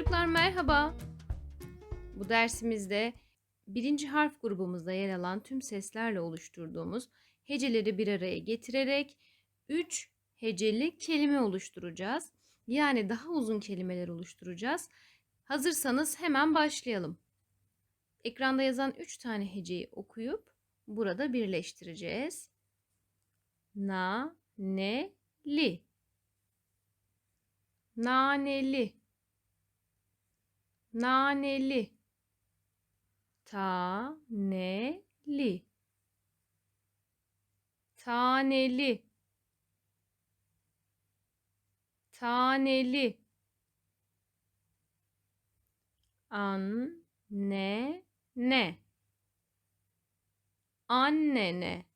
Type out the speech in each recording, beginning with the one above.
Çocuklar merhaba. Bu dersimizde birinci harf grubumuzda yer alan tüm seslerle oluşturduğumuz heceleri bir araya getirerek 3 heceli kelime oluşturacağız. Yani daha uzun kelimeler oluşturacağız. Hazırsanız hemen başlayalım. Ekranda yazan 3 tane heceyi okuyup burada birleştireceğiz. Na, ne, li. Naneli naneli. Taneli. Taneli. Taneli. An ne ne annene.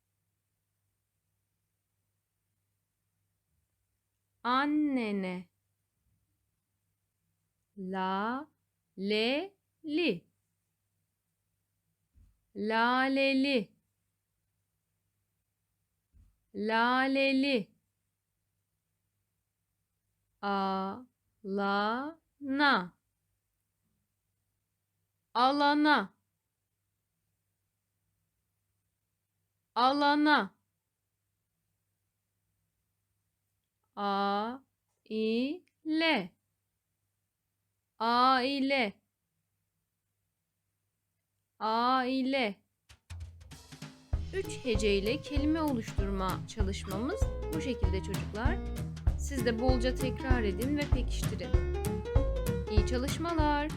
Annene. La le li laleli. Laleli. A la na alana. Alana. A i le aile aile Üç heceyle kelime oluşturma çalışmamız bu şekilde çocuklar. Siz de bolca tekrar edin ve pekiştirin. İyi çalışmalar.